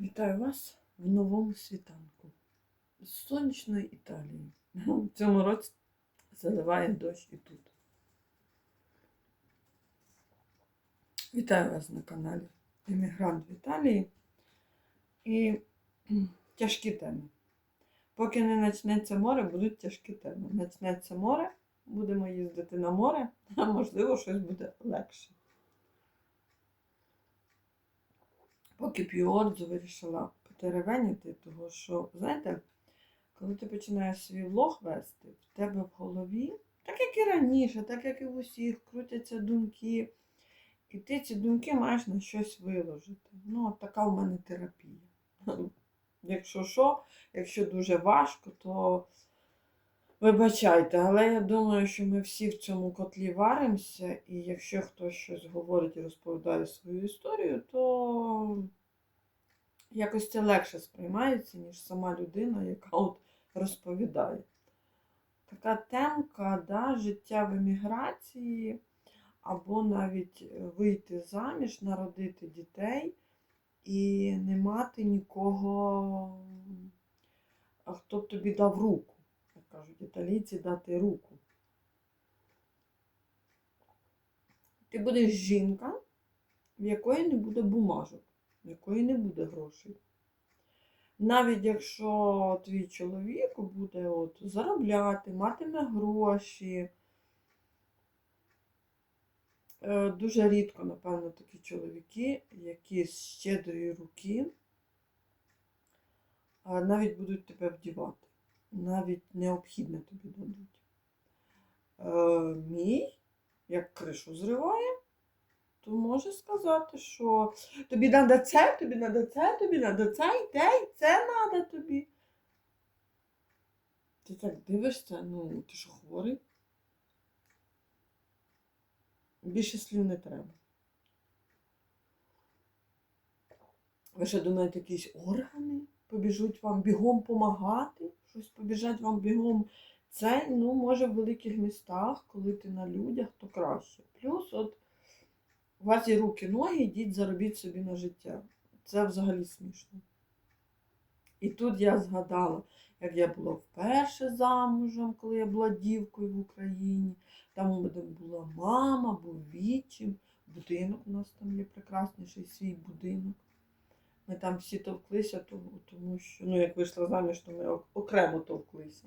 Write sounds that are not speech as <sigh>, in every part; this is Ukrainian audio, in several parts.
Вітаю вас в новому світанку з сонячної Італії. <laughs> В цьому році заливає дощ і тут. Вітаю вас на каналі Емігрант в Італії. І тяжкі теми. Поки не почнеться море, будуть тяжкі теми. Почнеться море, будемо їздити на море, <laughs> а можливо щось буде легше. Поки п'ю ордзу, вирішила потеревеніти, того що, знаєте, коли ти починаєш свій влог вести, в тебе в голові, так як і раніше, так як і в усіх, крутяться думки, і ти ці думки маєш на щось виложити. Ну, от така в мене терапія. Якщо що, якщо дуже важко, то вибачайте, але я думаю, що ми всі в цьому котлі варимося, і якщо хтось щось говорить і розповідає свою історію, то якось це легше сприймається, ніж сама людина, яка от розповідає. Така темка, да, життя в еміграції, або навіть е, вийти заміж, народити дітей і не мати нікого, хто б тобі дав руку. Кажуть, італійці дати руку. Ти будеш жінка, в якої не буде бумажок, в якої не буде грошей. Навіть якщо твій чоловік буде от заробляти, матиме гроші. Е, Дуже рідко, напевно, такі чоловіки, які з щедрої руки навіть будуть тебе вдівати. Навіть необхідне тобі дадуть. Е, Мій, як кришу зриває, то може сказати, що тобі треба це, тобі треба це, тобі треба це, і те, і це треба тобі. Ти так дивишся, ну, ти що хворий? Більше слів не треба. Ви що думаєте, якісь органи побіжуть вам бігом помагати? Щось побіжать вам бігом. Це, ну, може, в великих містах, коли ти на людях, то краще. Плюс, от у вас є руки, ноги, йдіть, заробіть собі на життя. Це взагалі смішно. І тут я згадала, як я була вперше замужем, коли я була дівкою в Україні. Там у мене була мама, був вічим, будинок у нас там є прекрасніший свій будинок. Ми там всі товклися, тому, що, ну, як вийшла заміж, то ми окремо товклися.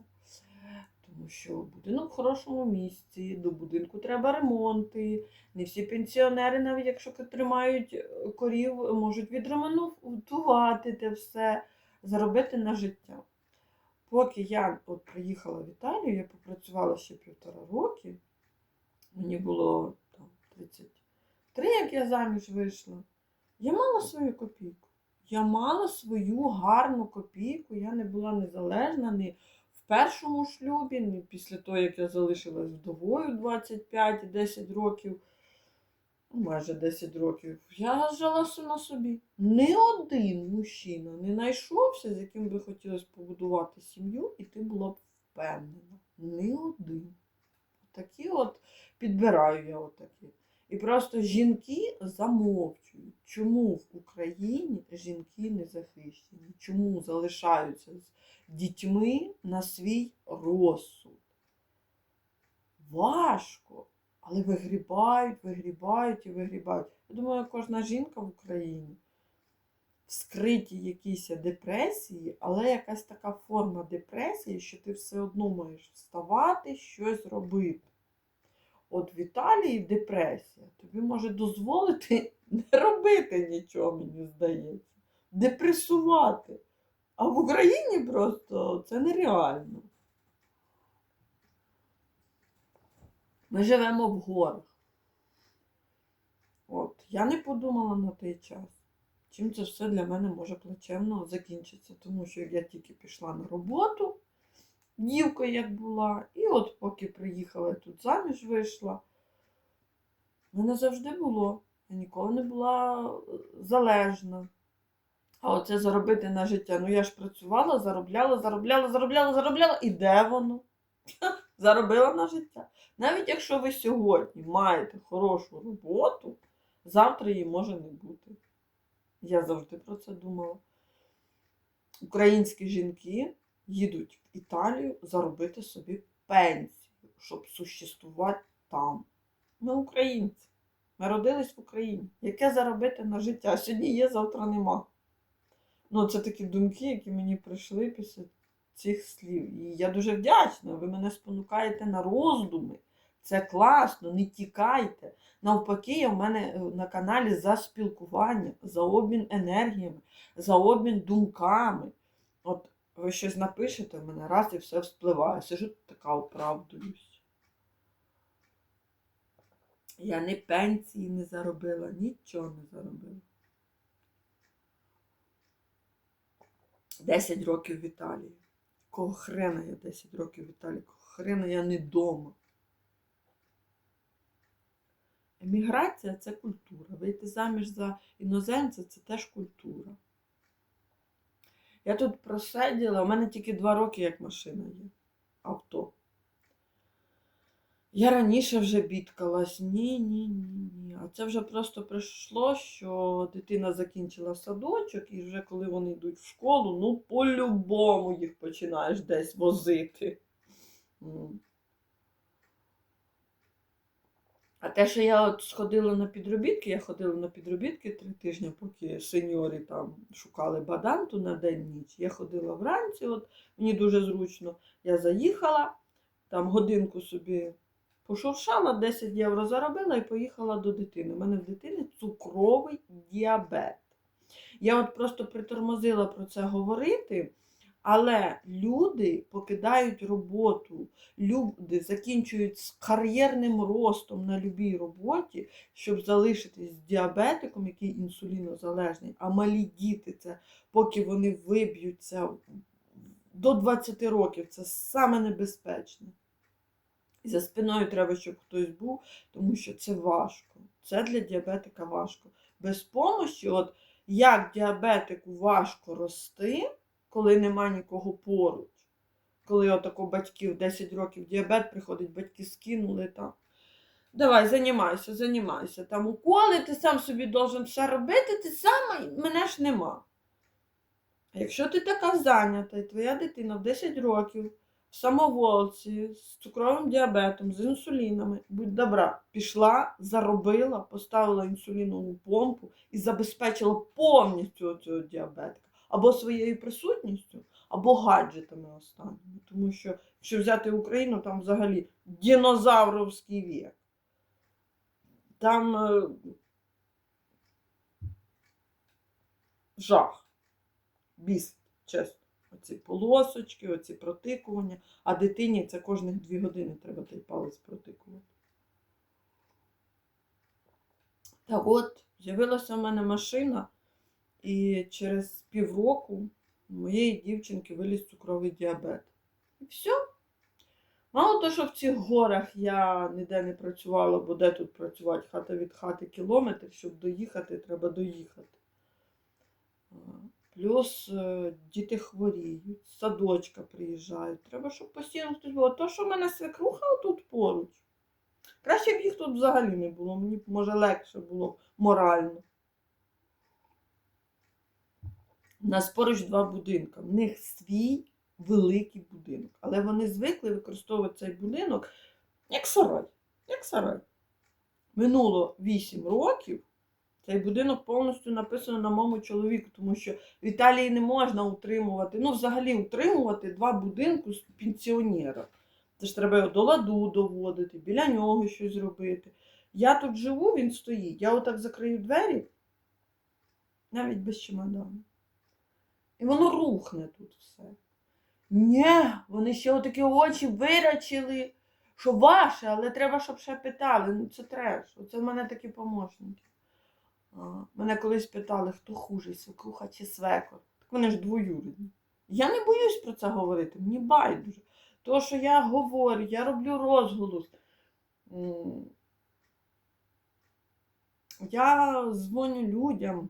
Тому що будинок в хорошому місці, до будинку треба ремонти. Не всі пенсіонери, навіть якщо тримають е, корів, можуть відремонтувати те все, заробити на життя. Поки я от приїхала в Італію, я попрацювала ще півтора роки. Мені було там 33, як я заміж вийшла. Я мала свою копійку. Я мала свою гарну копійку. Я не була незалежна ні в першому шлюбі, ні після того, як я залишилась вдовою 25-10 років, ну, майже 10 років. Я жила сама собі. Ні один мужчина не знайшовся, з яким би хотілося побудувати сім'ю, і ти була б впевнена. Ні один. Такі от підбираю я отакі. І просто жінки замовчують, чому в Україні жінки не захищені, чому залишаються з дітьми на свій розсуд. Важко, але вигрібають, вигрібають і вигрібають. Я думаю, кожна жінка в Україні в скритій якійсь депресії, але якась така форма депресії, що ти все одно маєш вставати, щось робити. От в Італії депресія тобі може дозволити <laughs> не робити нічого, мені здається. Депресувати. А в Україні просто це нереально. Ми живемо в горах. От, я не подумала на той час, чим це все для мене може плачевно закінчитися, тому що я тільки пішла на роботу дівка як була. І от поки приїхала тут заміж вийшла, в мене завжди було. Я ніколи не була е, залежна. А оце заробити на життя. Ну я ж працювала, заробляла, заробляла, заробляла, заробляла. І де воно? <laughs> Заробила на життя. Навіть якщо ви сьогодні маєте хорошу роботу, завтра її може не бути. Я завжди про це думала. українські жінки їдуть в Італію заробити собі пенсію, щоб существувати там. Ми українці. Ми родились в Україні. Яке заробити на життя? Сьогодні є, завтра нема. Ну, це такі думки, які мені прийшли після цих слів. І я дуже вдячна. Ви мене спонукаєте на роздуми. Це класно, не тікайте. Навпаки, я в мене е, на каналі за спілкування, за обмін енергіями, за обмін думками. Ви щось напишете в мене раз і все вспливає. Сижу така оправдуюсь. Я ні пенсії не заробила, нічого не заробила. 10 років в Італії. Кого хрена я 10 років в Італії? Кого хрена я не вдома. Еміграція це культура. Вийти заміж за іноземця це теж культура. Я тут просиділа, у мене тільки два роки як машина є. Авто. Я раніше вже бідкалась. Ні, ні, ні, ні. А це вже просто прийшло, що дитина закінчила садочок, і вже коли вони йдуть в школу, ну по-любому їх починаєш десь возити. А те, що я от сходила на підробітки, я ходила на підробітки три тижні, поки сеньори там шукали баданту на день ніч. Я ходила вранці, от мені дуже зручно. Я заїхала, там годинку собі пошуршала, 10 євро заробила і поїхала до дитини. У мене в дитини цукровий діабет. Я от просто притормозила про це говорити, але люди покидають роботу, люди закінчують з кар'єрним ростом на любій роботі, щоб залишитись з діабетиком, який інсулінозалежний, а малі діти це поки вони виб'ються до 20 років, це саме небезпечне. І за спиною треба, щоб хтось був, тому що це важко. Це для діабетика важко. Без помощі, от як діабетику важко рости, коли нема нікого поруч. Коли отако батьків 10 років діабет приходить, батьки скинули там. Давай, займайся, займайся. Там уколи, ти сам собі должен все робити, ти сам, мене ж нема. А якщо ти така зайнята, і твоя дитина в 10 років в самоволці, з цукровим діабетом, з інсулінами, будь добра, пішла, заробила, поставила інсулінову помпу і забезпечила повністю цього діабетика. Або своєю присутністю, або гаджетами останніми. Тому що, якщо взяти Україну, там взагалі динозавровський вік. Там е, жах. Біс, чесно. Оці полосочки, оці протикування, а дитині це кожних дві години треба той палець протикувати. Так от, з'явилася в мене машина, і через півроку у моєї дівчинки виліз цукровий діабет. І все. Мало того, що в цих горах я ніде не працювала, бо де тут працювати хата від хати кілометр, щоб доїхати, треба доїхати. Плюс е, діти хворіють, садочка приїжджають. Треба, щоб постійно хтось був. А то, що в мене свекруха тут поруч. Краще б їх тут взагалі не було. Мені б, може легше було морально. У нас поруч два будинки. В них свій великий будинок. Але вони звикли використовувати цей будинок як сарай. Як сарай. Минуло 8 років. Цей будинок повністю написано на моєму чоловіку, тому що в Італії не можна утримувати, ну, взагалі утримувати два будинки з пенсіонера. Це ж треба його до ладу доводити, біля нього щось робити. Я тут живу, він стоїть. Я отак закрию двері, навіть без чемодану. І воно рухне тут все. Ні, вони ще отакі очі вирачили, що ваше, але треба, щоб ще питали. Ну це треш. Оце в мене такі помощники. Мене колись питали, хто хужий, свекруха чи свекор. Так вони ж двоюрідні. Я не боюсь про це говорити, мені байдуже. То, що я говорю, я роблю розголос. Я дзвоню людям,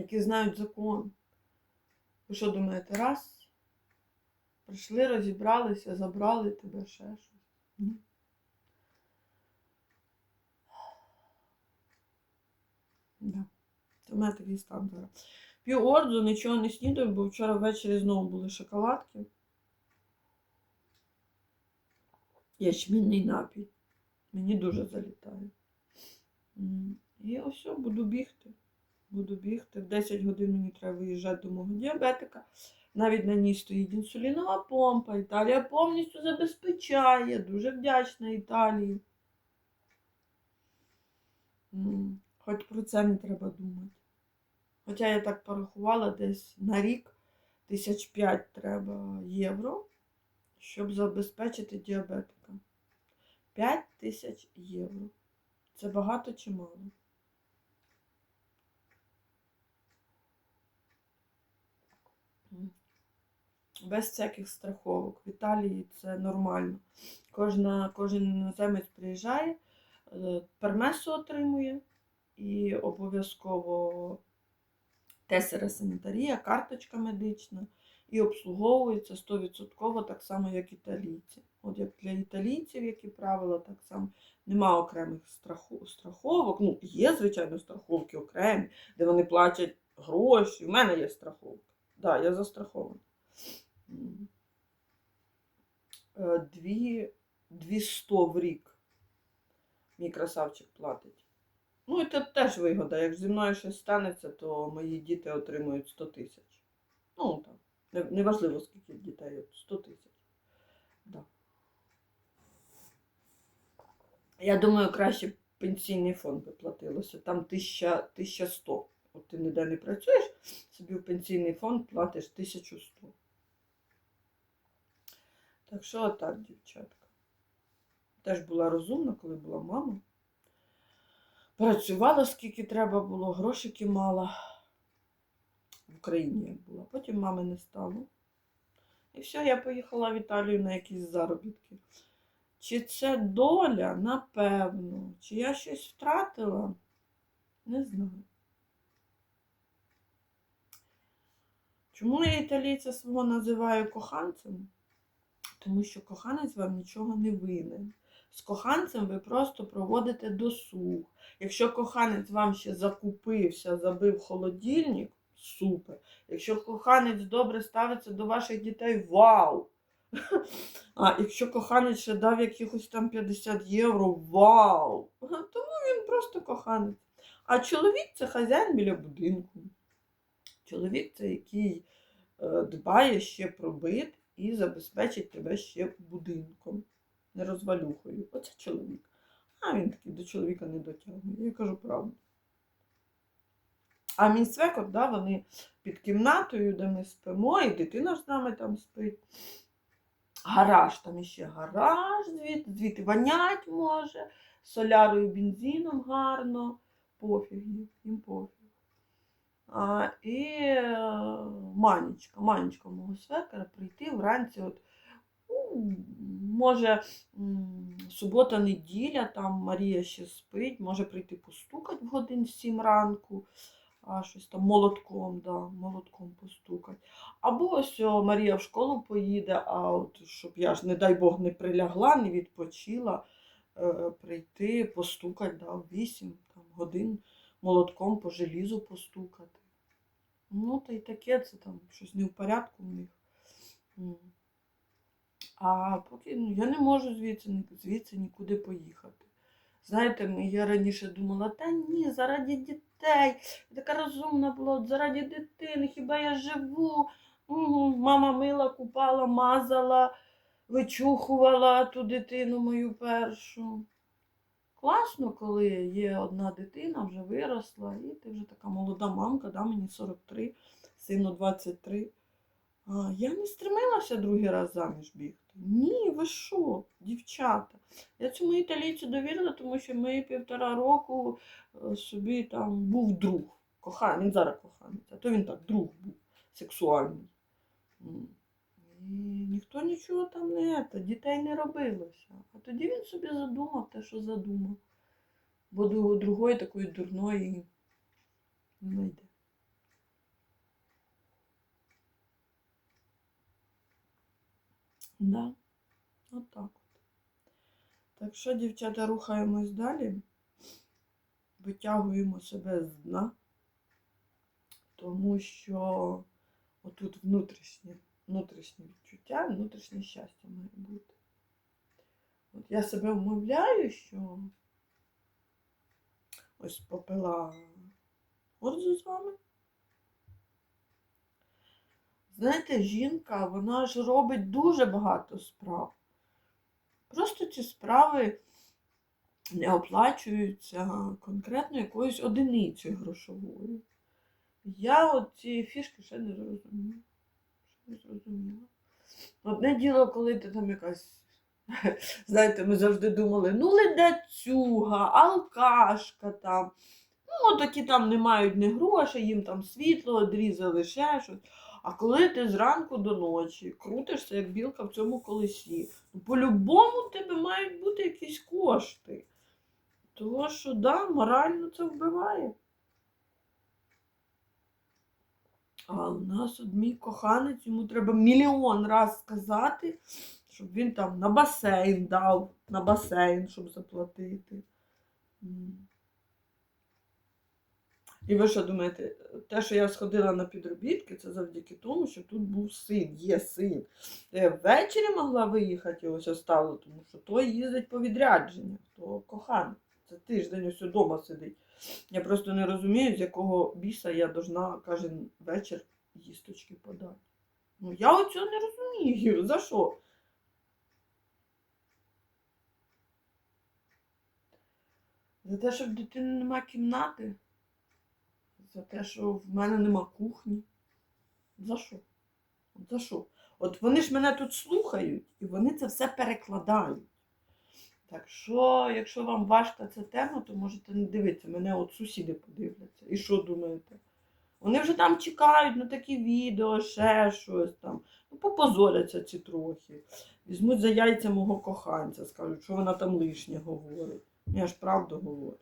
які знають закон. Ви що думаєте, раз? Прийшли, розібралися, забрали тебе ще щось. Да. Це в мене такий стан зараз. П'ю ордзу, нічого не снідаю, бо вчора ввечері знову були шоколадки. Ячмінний напій. Мені дуже залітає. І ось буду бігти. Буду бігти. В 10 годин мені треба виїжджати до мого діабетика. Навіть на ній стоїть інсулінова помпа. Італія повністю забезпечає. Дуже вдячна Італії. Хоч про це не треба думати. Хоча я так порахувала, десь на рік тисяч п'ять треба євро, щоб забезпечити діабетика. 5 тисяч євро. Це багато чи мало? Без всяких страховок. В Італії це нормально. Кожна, кожен іноземець приїжджає, е, пермесу отримує і обов'язково тесера санітарія, карточка медична і обслуговується 100% так само, як італійці. От як для італійців, які правила, так само нема окремих страху, страховок. Ну, є, звичайно, страховки окремі, де вони платять гроші. У мене є страховка. Так, да, я застрахована. Е, Дві, дві сто в рік мій красавчик платить. Ну, і це теж вигода. Як зі мною щось станеться, то мої діти отримують 100 тисяч. Ну. Не- Неважливо, скільки дітей, от 100 тисяч. Да. Я думаю, краще пенсійний фонд би платилося. Там 1100. От ти ніде не працюєш, собі в пенсійний фонд платиш 1100. Так що отак, дівчатка. Теж була розумна, коли була мама. Працювала скільки треба було, грошики мала. В Україні як була. Потім мами не стало. І все, я поїхала в Італію на якісь заробітки. Чи це доля? Напевно. Чи я щось втратила? Не знаю. Чому я італійця свого називаю коханцем? Тому що коханець вам нічого не винен. З коханцем ви просто проводите досуг. Якщо коханець вам ще закупився, забив холодильник, супер. Якщо коханець добре ставиться до ваших дітей, вау! А якщо коханець ще дав якихось там 50 євро, вау! Тому він просто коханець. А чоловік це хазяїн біля будинку. Чоловік це який е, дбає ще про бит і забезпечить тебе ще будинком, не розвалюхою. Оце чоловік. А він такий до чоловіка не дотягує. Я кажу правду. А мій свекор, да, вони під кімнатою, де ми спимо, і дитина з нами там спить. Гараж, там іще гараж, звідти, звідти вонять може, солярою, бензином гарно, пофіг їм, їм пофіг. А, і е, манічка, манічка мого свекера прийти вранці, от, ну, може, м, субота, неділя, там Марія ще спить, може прийти постукати в годин в сім ранку, а щось там молотком, да, молотком постукати. Або ось о, Марія в школу поїде, а от щоб я ж, не дай Бог, не прилягла, не відпочила, е, прийти, постукати, да, в 8 там, годин молотком по желізу постукати. Ну, та й таке, це там щось не в порядку в них. А поки ну, я не можу звідси, звідси нікуди поїхати. Знаєте, я раніше думала, та ні, заради дітей. Я така розумна була, от заради дитини, хіба я живу? Угу, мама мила, купала, мазала, вичухувала ту дитину мою першу. Класно, коли є одна дитина, вже виросла, і ти вже така молода мамка, да, мені 43, сину 23. А, я не стремилася другий раз заміж бігти. Ні, ви що, дівчата? Я цьому італійцю довірила, тому що ми півтора року е, собі там був друг. Коханий, він зараз коханець, а то він так, друг був сексуальний. Ніхто нічого там не те, дітей не робилося. А тоді він собі задумав те, що задумав. Бо до другої такої дурної не знайде. Да, от. Так що, дівчата, рухаємось далі. Витягуємо себе з дна. Тому що отут внутрішнє, внутрішнє відчуття, внутрішнє щастя має бути. От я себе вмовляю, що ось попила орзу з вами. Знаєте, жінка, вона ж робить дуже багато справ. Просто ці справи не оплачуються конкретно якоюсь одиницею грошовою. Я от цієї фішки ще не зрозуміла. Не. Одне діло, коли ти там якась. <laughs> Знаєте, ми завжди думали, ну ледацюга, алкашка там. Ну, такі там не мають ні грошей, їм там світло одрізали, ще щось. А коли ти зранку до ночі крутишся, як білка в цьому колесі, ну, по-любому в тебе мають бути якісь кошти. Тому що, да, морально це вбиває. А у нас от мій коханець, йому треба мільйон раз сказати, щоб він там на басейн дав, на басейн, щоб заплатити. І ви що думаєте, те, що я сходила на підробітки, це завдяки тому, що тут був син, є син. Я ввечері могла виїхати і ось оставила, тому що той їздить по відрядженнях, то коханий. Це тиждень ось вдома сидить. Я просто не розумію, з якого біса я должна кожен вечір їсточки подати. Ну, я оцього не розумію. За що? За те, що в дитини нема кімнати? За те, що в мене нема кухні? За що? За що? От вони ж мене тут слухають і вони це все перекладають. Так що, якщо вам важка ця тема, то можете не дивитися. Мене от сусіди подивляться. І що думаєте? Вони вже там чекають на такі відео, ще щось там. Ну, попозоряться ці трохи. Візьмуть за яйця мого коханця, скажуть, що вона там лишнє говорить. Я ж правду говорю.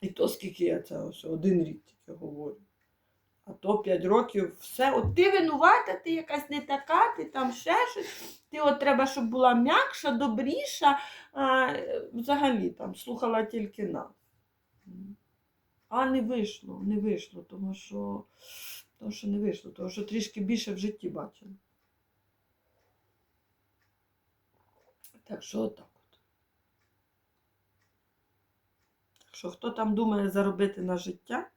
І то скільки я це ось один рік тільки говорю. А то 5 років все. От ти винувата, ти якась не така, ти там ще щось. Ти от треба, щоб була м'якша, добріша. А, взагалі там слухала тільки нас. А не вийшло, не вийшло, тому що, тому що не вийшло, тому що трішки більше в житті бачила. Так що отак от. Так що хто там думає заробити на життя,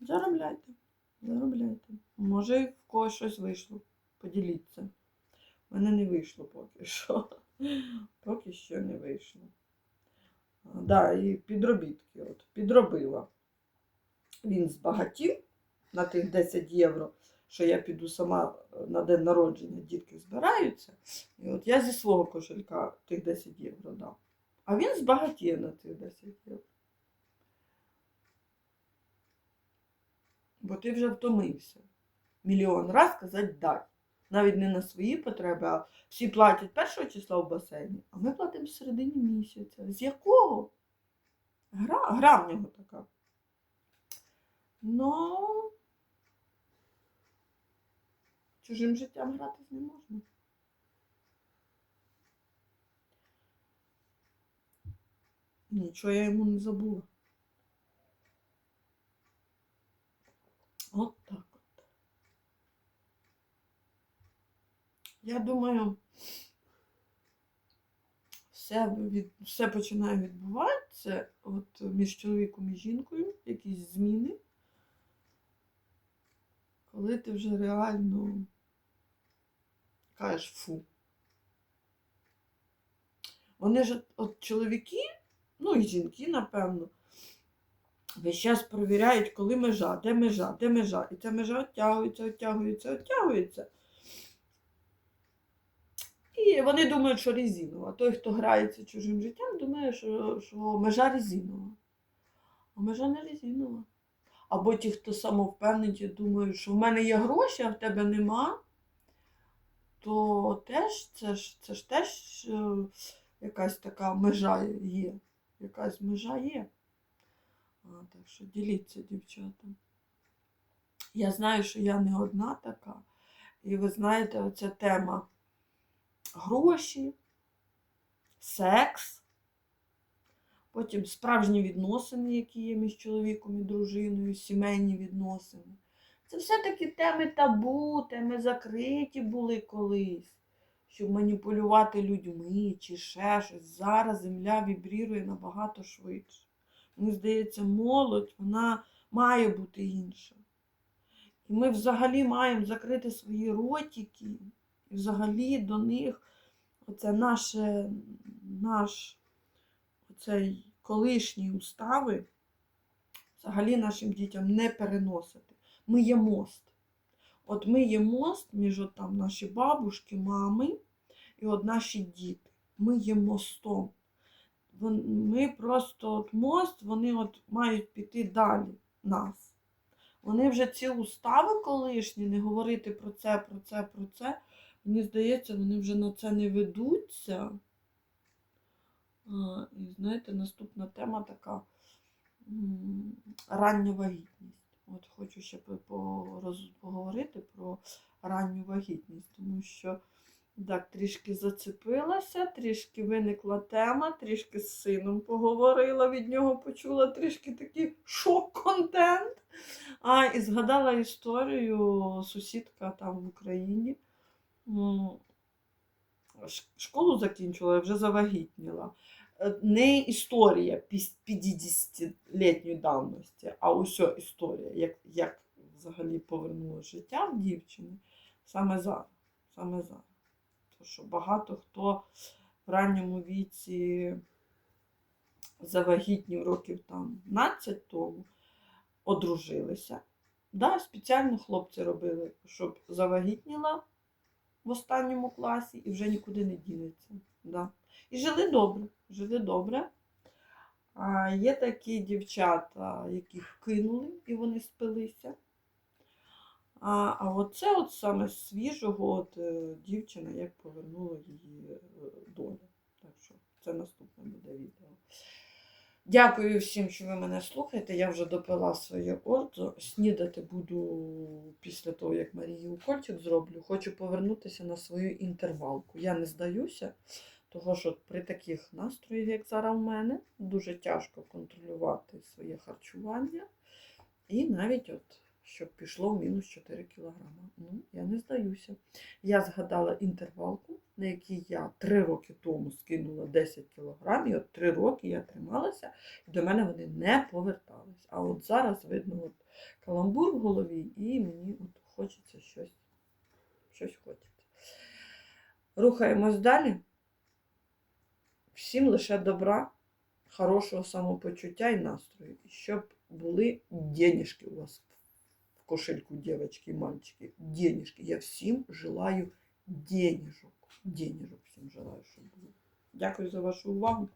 заробляйте, заробляйте. Може в когось щось вийшло. Поділіться. У мене не вийшло поки що. Поки що не вийшло. А, Да, і підробітки. От, підробила. Він збагатів на тих 10 євро, що я піду сама е, на день народження, дітки збираються. І от я зі свого кошелька тих 10 євро дав. А він збагатіє на тих 10 євро. Бо ти вже втомився. Мільйон раз казати дай. Навіть не на свої потреби, а всі платять першого числа в басейні, а ми платимо в середині місяця. З якого? Гра, гра в нього така. Ну, чужим життям гратись не можна. Нічого я йому не забула. От так от. Я думаю, все, від, все починає відбуватися от між чоловіком і жінкою, якісь зміни, коли ти вже реально кажеш фу. Вони ж, от чоловіки, ну і жінки, напевно, весь час перевіряють, коли межа, де межа, де межа. І ця межа оттягується, оттягується, оттягується. І вони думають, що резинова. Той, хто грається чужим життям, думає, що, що межа резинова. А межа не резинова. Або ті, хто самовпевнені, думають, що в мене є гроші, а в тебе нема, то теж це ж, це ж теж е, якась така межа є. Якась межа є. Так що діліться, дівчата. Я знаю, що я не одна така. І ви знаєте, оця тема гроші, секс. Потім справжні відносини, які є між чоловіком і дружиною, сімейні відносини. Це все-таки теми табу, теми закриті були колись, щоб маніпулювати людьми чи ще щось. Зараз земля вібрірує набагато швидше. Мені здається, молодь вона має бути інша. І ми взагалі маємо закрити свої ротики, і взагалі до них оце наше, наш оцей колишні устави взагалі нашим дітям не переносити. Ми є мост. От ми є мост між от там наші бабушки, мами і от наші діти. Ми є мостом. Ми просто от мост, вони от мають піти далі нас. Вони вже ці устави колишні, не говорити про це, про це, про це. Мені здається, вони вже на це не ведуться. І знаєте, наступна тема така рання вагітність. От хочу ще поговорити про ранню вагітність, тому що так, трішки зацепилася, трішки виникла тема, трішки з сином поговорила, від нього почула трішки такий шок-контент. А, і згадала історію сусідка там в Україні. Школу закінчила, вже завагітніла. Е, Не історія 50-літньої давності, а усе історія, як, як взагалі повернуло життя в дівчини саме зараз. Саме зараз. Що багато хто в ранньому віці завагітнів років там 15 тому одружилися. Да, спеціально хлопці робили, щоб завагітніла в останньому класі і вже нікуди не дінеться. Да. І жили добре, жили добре. А є такі дівчата, яких кинули і вони спилися. А, а оце от саме з свіжого от, е, дівчина, як повернула її е, доля. Так що це наступне буде відео. Дякую всім, що ви мене слухаєте. Я вже допила своє ордо. Снідати буду після того, як Марії укольчик зроблю. Хочу повернутися на свою інтервалку. Я не здаюся, того що при таких настроях, як зараз у мене, дуже тяжко контролювати своє харчування. І навіть от, щоб пішло в мінус 4 кілограма. Ну, я не здаюся. Я згадала інтервалку, на якій я 3 роки тому скинула 10 кілограм, і от 3 роки я трималася, і до мене вони не повертались. А от зараз видно от каламбур в голові, і мені от хочеться щось, щось хочеться. Рухаємось далі. Всім лише добра, хорошого самопочуття і настрою. Щоб були денежки у вас кошельку, девочки мальчики. Денежки. Я всім желаю денежок. Денежок всім желаю, щоб було. Дякую за вашу увагу.